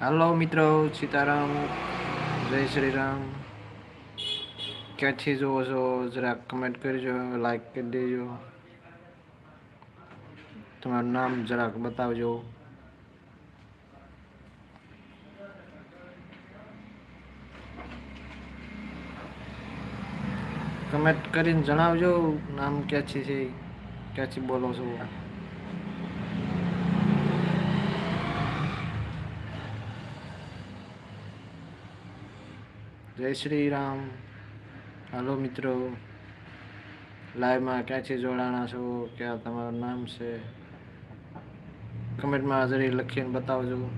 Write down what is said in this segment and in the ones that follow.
હાલો મિત્રો સીતારામ જય શ્રી રામ ક્યાંથી જુઓ છો જરાક કમેન્ટ કરજો લાઈક કરી દેજો તમારું નામ જરાક બતાવજો કમેન્ટ કરીને જણાવજો નામ ક્યાંથી છે ક્યાંથી બોલો છો જય શ્રી રામ હાલો મિત્રો. લાઈવમાં ક્યાંથી જોડાણા છો? ક્યાં તમારું નામ છે? કમેન્ટમાં હાજરી લખીને બતાવજો.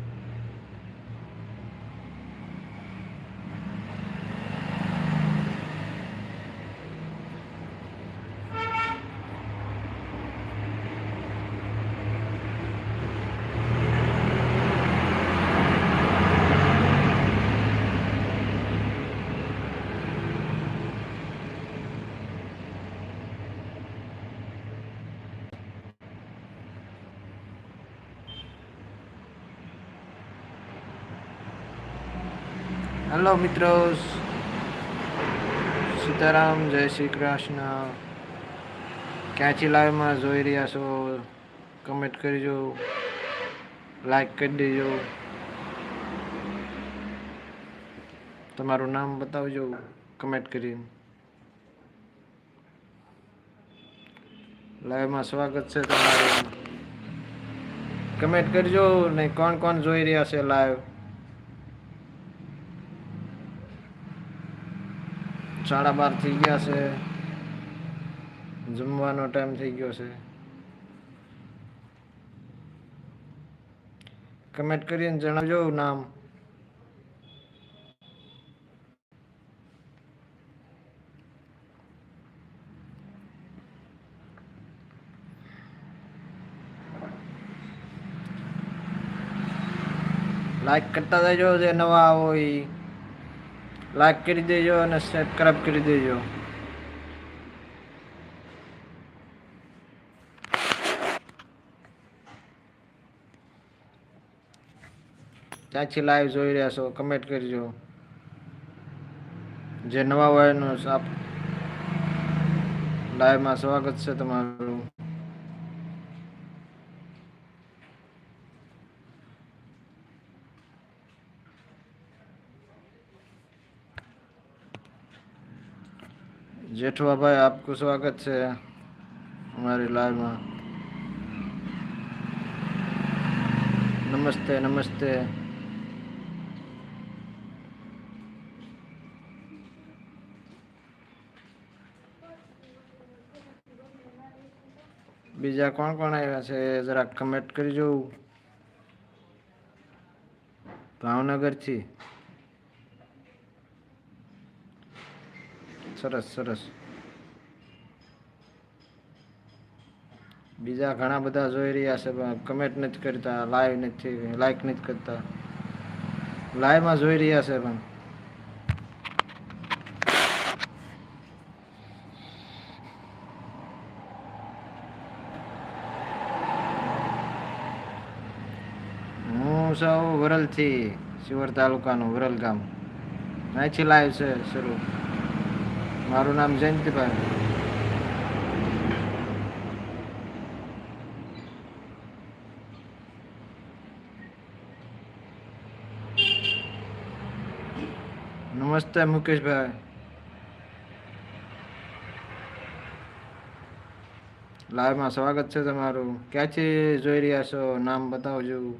હેલો મિત્રો, સીતારામ, જય શ્રી કૃષ્ણ. ક્યાંથી લાઈવમાં જોઈ રહ્યા છો? કમેન્ટ કરજો લાઈક કરી દેજો. તમારું નામ બતાવજો કમેન્ટ કરીને. લાઈવમાં સ્વાગત છે તમારું. કમેન્ટ કરજો ને કોણ કોણ જોઈ રહ્યા છે લાઈવ સાડા બાર થઈ ગયા છે. જમવાનો ટાઈમ થઈ ગયો છે. કમેન્ટ કરીને જણાવજો નામ. લાઈક કરતા જજો જે નવા એ લાઈક કરી દેજો અને સબસ્ક્રાઈબ કરી દેજો. ત્યાંથી લાઈવ જોઈ રહ્યા છો કમેન્ટ કરજો. જે નવા હોય એનું લાઈવમાં સ્વાગત છે તમારું. जेठवा भाई, आपको स्वागत है हमारी लाइव में। नमस्ते नमस्ते। बीजा कौन कौन आया से जरा कमेंट कर भावनगर थी સરસ સરસ. બીજા ઘણા બધા જોઈ રહ્યા છે કમેન્ટ નથી કરતા લાઈવ નથી લાઈક નથી કરતા. લાઈવમાં જોઈ રહ્યા છે પણ. હું સૌ વરલથી શિવર તાલુકાનું વરલ ગામ. અહીંથી લાઈવ છે, શરૂ. મારું નામ જયંતિભાઈ. નમસ્તે મુકેશભાઈ. લાઈવમાં સ્વાગત છે તમારું. ક્યાંથી જોઈ રહ્યા છો? નામ બતાવજો.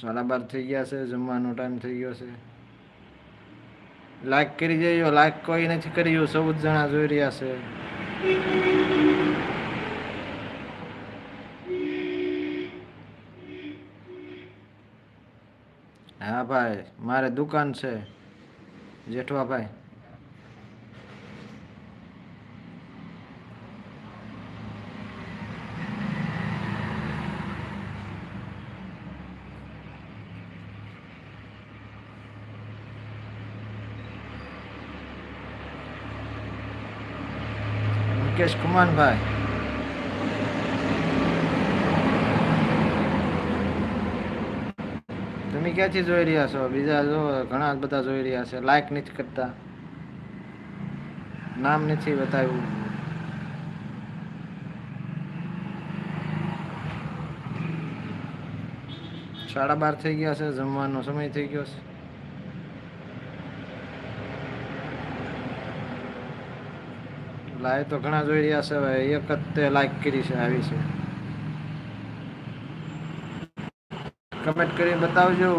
સાડા બાર થઈ ગયા છે, જમવાનો ટાઈમ થઈ ગયો છે. લાઈક કરી દેજો લાઈક કોઈ નથી કર્યું ચૌદ જણા જોઈ રહ્યા છે. હા ભાઈ, મારે દુકાન છે. જેઠવા ભાઈ મુકેશ કુમારભાઈ. તમે ક્યાંથી જોઈ રહ્યા છો? બીજા જો, ઘણા બધા જોઈ રહ્યા છે. લાઈક નથી કરતા. નામ નથી બતાવ્યું. સાડા બાર થઈ ગયા છે, જમવાનો સમય થઈ ગયો છે. લાઈવ તો ઘણા જોઈ રહ્યા છે ભાઈ એક જ તે લાઈક કરી છે, આવી છે. કમેન્ટ કરી બતાવજો.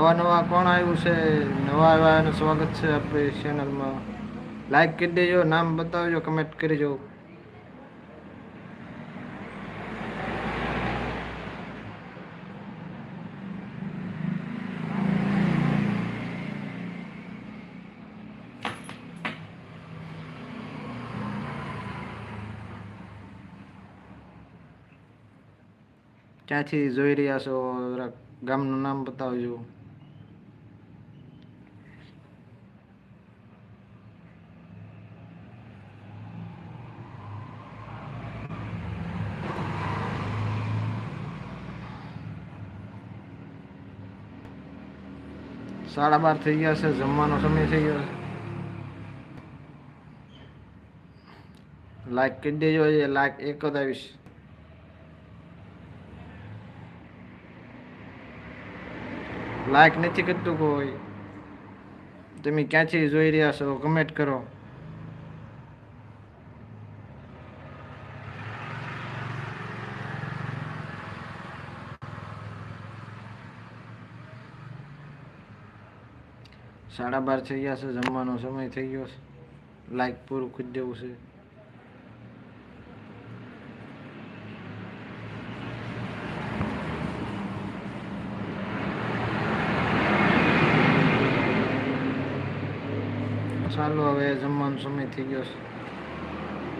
નવા નવા કોણ આવ્યું છે? નવા આવ્યા એનું સ્વાગત છે આપણી ચેનલમાં લાઈક કરી દેજો, નામ બતાવજો કમેન્ટ કરજો ક્યાંથી જોઈ રહ્યા છો? ગામનું નામ બતાવજો. સાડા બાર થઈ ગયા છે, જમવાનો સમય થઈ ગયો છે. લાઈક કરી દેજો, એ લાઈક એક જ આવીશ. લાઈક નથી કરતું કોઈ. તમે ક્યાંથી જોઈ રહ્યા છો? કમેન્ટ કરો. સાડા બાર થઈ ગયા છે, જમવાનો સમય થઈ ગયો છે. લાઈક પૂરું ખુદ દેવું છે. ચાલો, હવે જમવાનો સમય થઈ ગયો છે.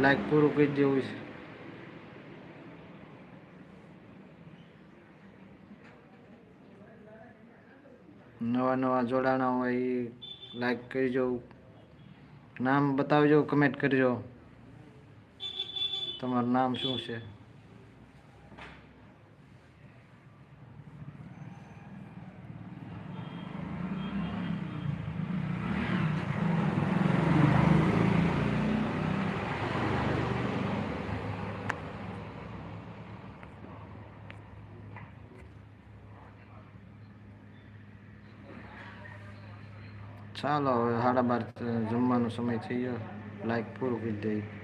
લાઈક પૂરું કરી દેવું છે. નવા નવા જોડાણા હોય એ લાઈક કરજો. નામ બતાવજો કમેન્ટ કરજો. તમારું નામ શું છે? ચાલો હવે સાડા બાર જમવાનો સમય થઈ ગયો. લાઈક પૂરું કરી દઈએ.